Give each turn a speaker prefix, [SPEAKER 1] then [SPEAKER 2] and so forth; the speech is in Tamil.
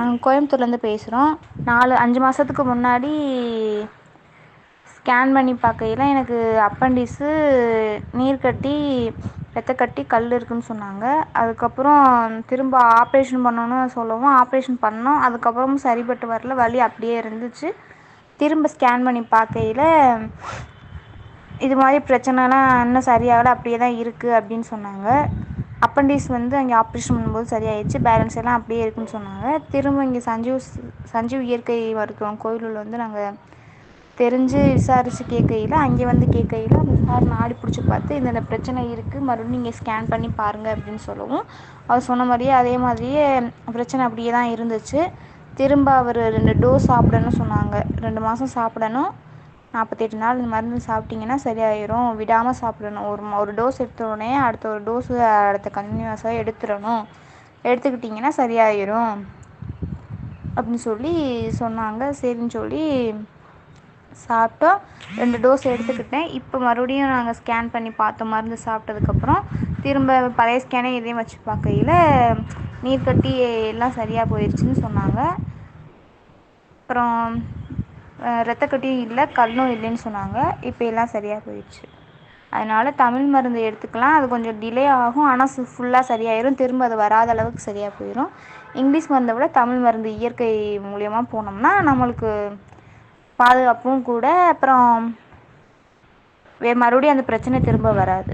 [SPEAKER 1] நாங்கள் கோயம்புத்தூர்லேருந்து பேசுகிறோம் நாலு அஞ்சு மாதத்துக்கு முன்னாடி ஸ்கேன் பண்ணி பார்க்கையில எனக்கு அப்பண்டிஸு நீர் கட்டி ரத்த கட்டி கல் இருக்குதுன்னு சொன்னாங்க. அதுக்கப்புறம் திரும்ப ஆப்ரேஷன் பண்ணணும்னு சொல்லவும் ஆப்ரேஷன் பண்ணோம். அதுக்கப்புறமும் சரிப்பட்டு வரல. வலி அப்படியே இருந்துச்சு. திரும்ப ஸ்கேன் பண்ணி பார்க்கையில இது மாதிரி பிரச்சனைலாம் இன்னும் சரியாகலை. அப்படியே தான் இருக்குது அப்படின்னு சொன்னாங்க. அப்பண்டிஸ் வந்து அங்கே ஆப்ரேஷன் பண்ணும்போது சரியாயிடுச்சு. பேலன்ஸ் எல்லாம் அப்படியே இருக்குன்னு சொன்னாங்க. திரும்ப இங்கே சஞ்சீவ் சஞ்சீவ் இயற்கை மருத்துவம் கோயிலூரில் வந்து நாங்கள் தெரிஞ்சு விசாரித்து கேட்கையில் அங்கே வந்து கேட்கையில் அந்த சார் நாடி பிடிச்சி பார்த்து இந்தந்த பிரச்சனை இருக்குது மறுபடியும் நீங்கள் ஸ்கேன் பண்ணி பாருங்கள் அப்படின்னு சொல்லவும் அவர் சொன்ன மாதிரியே அதே மாதிரியே பிரச்சனை அப்படியே தான் இருந்துச்சு. திரும்ப அவர் ரெண்டு டோஸ் சாப்பிடணும்னு சொன்னாங்க. ரெண்டு மாதம் சாப்பிடணும். நாற்பத்தெட்டு நாள் இந்த மருந்து சாப்பிட்டிங்கன்னா சரியாயிடும் விடாமல் சாப்பிடணும். ஒரு ஒரு டோஸ் எடுத்தோடனே அடுத்த ஒரு டோஸு அடுத்த கண்டினியூஸாக எடுத்துடணும். எடுத்துக்கிட்டிங்கன்னா சரியாயிடும் அப்படின்னு சொல்லி சொன்னாங்க. சரின்னு சொல்லி சாப்பிட்டோம். ரெண்டு டோஸ் எடுத்துக்கிட்டேன். இப்போ மறுபடியும் நாங்கள் ஸ்கேன் பண்ணி பார்த்தோம் மருந்து சாப்பிட்டதுக்கப்புறம் திரும்ப பழைய ஸ்கேனே இதையும் வச்சு பார்க்கையில் நீர் கட்டி எல்லாம் சரியாக போயிடுச்சுன்னு சொன்னாங்க. அப்புறம் ரத்த கட்டியும் இல்லை கல்லும் இல்லைன்னு சொன்னாங்க. இப்போ எல்லாம் சரியாக போயிடுச்சு. அதனால் தமிழ் மருந்து எடுத்துக்கலாம். அது கொஞ்சம் டிலே ஆகும். ஆனால் சு ஃபுல்லாக சரியாயிடும் திரும்ப அது வராத அளவுக்கு சரியாக போயிடும் இங்கிலீஷ் மருந்தை விட தமிழ் மருந்து இயற்கை மூலியமாக போனோம்னா நம்மளுக்கு பாதுகாப்பும் கூட. அப்புறம் வே மறுபடியும் அந்த பிரச்சனை திரும்ப வராது.